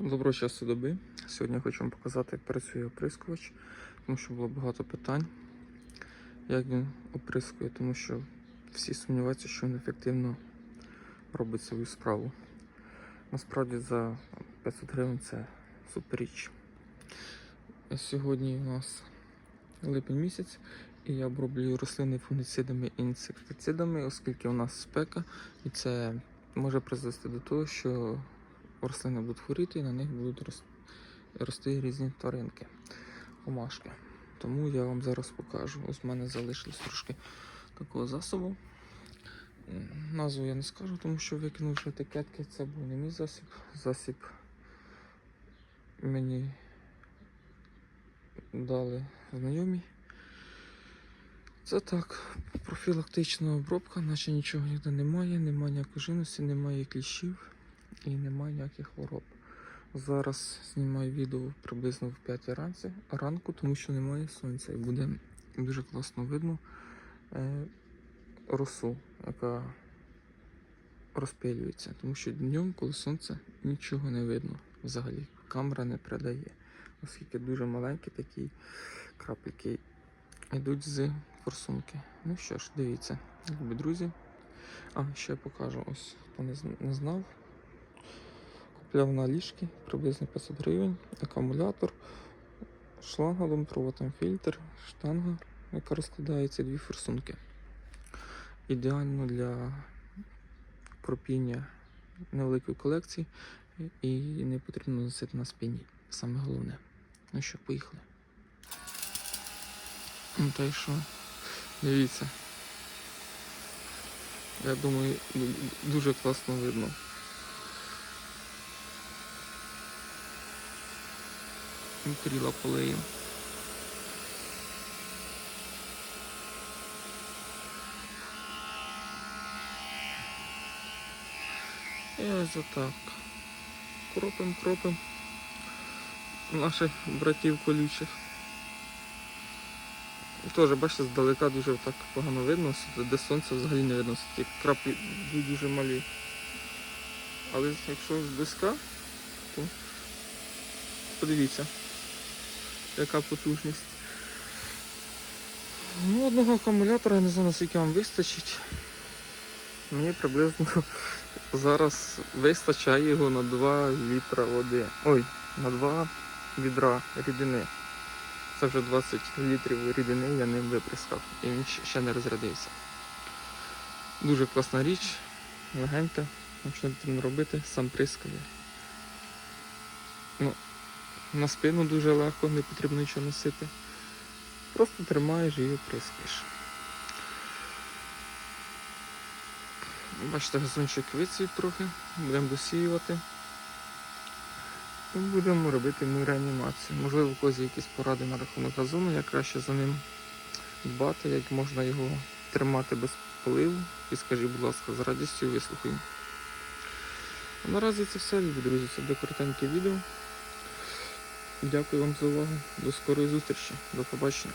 Доброго часу доби. Сьогодні я хочу вам показати, як працює оприскувач, тому що було багато питань, як він оприскує, тому що всі сумніваються, що він ефективно робить свою справу. Насправді за 500 гривень це суперіч. Сьогодні у нас липень місяць, і я оброблюю рослини фунгіцидами і інсектицидами, оскільки у нас спека, і це може призвести до того, що рослини будуть хворіти і на них будуть рос- рости різні тваринки, комашки. Тому я вам зараз покажу. Ось в мене залишилось трошки такого засобу. Назву я не скажу, тому що викинувши етикетки, це був не мій засіб. Засіб мені дали знайомі. Це так, профілактична обробка, наче нічого ніде немає, немає ніякої живності, немає кліщів і немає ніяких хвороб. Зараз знімаю відео приблизно в 5 ранці, ранку, тому що немає сонця і буде дуже класно видно е, росу, яка розпилюється. Тому що днем, коли сонце, нічого не видно взагалі. Камера не передає, оскільки дуже маленькі такі крапельки йдуть з форсунки. Ну що ж, дивіться, друзі. А, ще покажу, ось хто не знав. Купляв на ліжки приблизно 500 гривень, акумулятор, шланга, проводом фільтр, штанга, яка розкладається, дві форсунки. Ідеально для пропіння невеликої колекції і не потрібно носити на спині. Саме головне. Ну що, поїхали. Ну та й що? Дивіться. Я думаю, дуже класно видно. Кріла полеєм. І ось отак. Кропим, кропим наших братів колючих. Теж, бачите, здалека дуже так погано видно, де сонце взагалі не видно, ті краплі дуже малі. Але якщо зблизька, то подивіться, яка потужність. Ну, одного акумулятора, я не знаю, наскільки вам вистачить. Мені приблизно зараз вистачає його на 2 літра води. Ой, на 2 відра рідини. Це вже 20 літрів рідини я ним виприскав. І він ще- не розрядився. Дуже класна річ, легенька, якщо не потрібно робити, сам прискає. Ну, на спину дуже легко, не потрібно нічого носити. Просто тримаєш і прискаєш. Бачите, газончик вицвів трохи, будемо досіювати. І будемо робити йому реанімацію. Можливо, у когось якісь поради на рахунок газону, як краще за ним дбати, як можна його тримати без поливу. І скажіть, будь ласка, з радістю вислухаю. А наразі це все, друзі. Це буде коротеньке відео. Дякую вам за увагу. До скорої зустрічі. До побачення.